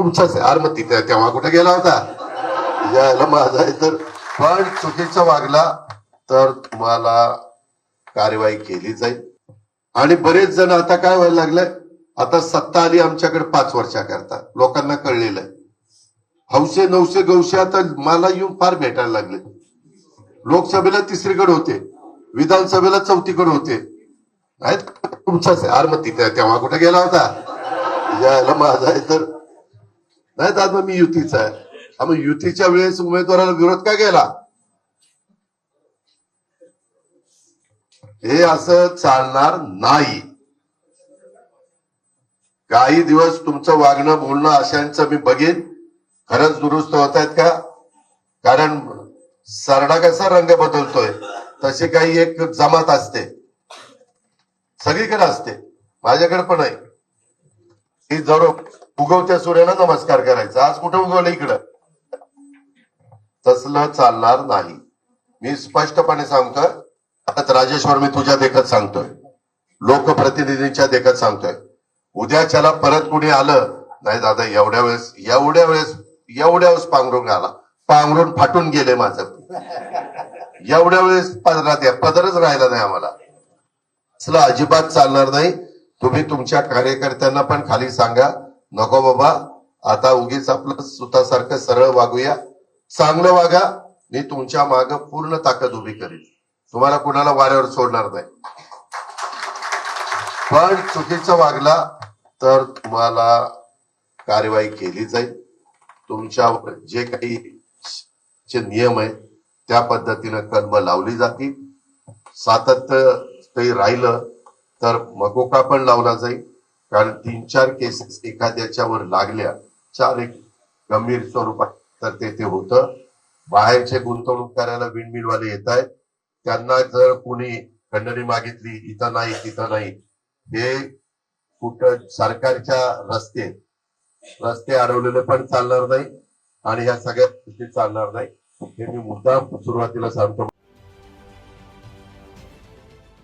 तुमचाच आहे. अरे मग तिथे तेव्हा कुठे गेला होता? यायला माझा आहे तर पण चुकीचा वागला तर तुम्हाला कार्यवाही केली जाईल. आणि बरेच जण आता काय व्हायला लागलंय आता सत्ता आली आमच्याकडे पाच वर्षाकरता लोकांना कळलेलं आहे. हौसे नऊशे गौशे आता मला येऊन फार भेटायला लागले. लोकसभेला तिसरीकडे होते. विधानसभेला चौथीकडे होते. तुमचाच आहे. अरे मग तिथे तेव्हा कुठे गेला होता? यायला माझा आहे तर नाही दादा मग मी युतीचा आहे. मग युतीच्या वेळेस उमेदवाराला विरोध का केला? हे असं चालणार नाही. काही दिवस तुमचं वागणं बोलणं अशांचं मी बघेन. खरंच दुरुस्त होत आहेत का? कारण सरडा कसा रंग बदलतोय तशी काही एक जमात असते. सगळीकडे असते. माझ्याकडे पण आहे. ही जर उगवत्या सूर्याला नमस्कार करायचा. आज कुठं उगवलं इकडं? तसलं चालणार नाही. मी स्पष्टपणे सांगतोय आता राजेश्वर मी तुझ्या देखत सांगतोय. लोकप्रतिनिधींच्या देखत सांगतोय. उद्याच्याला परत कुणी आलं? नाही दादा एवढ्या वेळेस एवढ्या वेळेस एवढ्या वेळेस पांघरून आला. पांघरून फाटून गेले माझं. एवढ्या वेळेस पदरात या पदरच राहिला नाही आम्हाला. असलं अजिबात चालणार नाही. तुम्ही तुमच्या कार्यकर्त्यांना पण खाली सांगा. नको बाबा आता उगीच आपलं सुतासारखं सरळ वागूया. चांगलं वागा मी तुमच्या माग पूर्ण ताकद उभी करीन. तुम्हाला कुणाला वाऱ्यावर सोडणार नाही. पण चुकीचं वागला तर तुम्हाला कार्यवाही केली जाईल. तुमच्यावर जे काही चे नियम आहेत त्या पद्धतीनं कलम लावली जातील. सातत्य ते राहिलं तर मकोका पण लावला जाईल. कारण तीन चार केसेस एखाद्याच्यावर लागल्या चार एक गंभीर स्वरूपात तर ते ते होतं. बाहेरचे गुंतवणूक करायला विणमिलवाले येत आहेत. त्यांना जर कुणी खंडणी मागितली इथं नाही तिथं नाही हे कुठं सरकारच्या रस्ते रस्ते अडवलेले पण चालणार नाही आणि ह्या सगळ्या गोष्टी चालणार नाही. हे मी मुद्दाम सुरुवातीला सांगतो.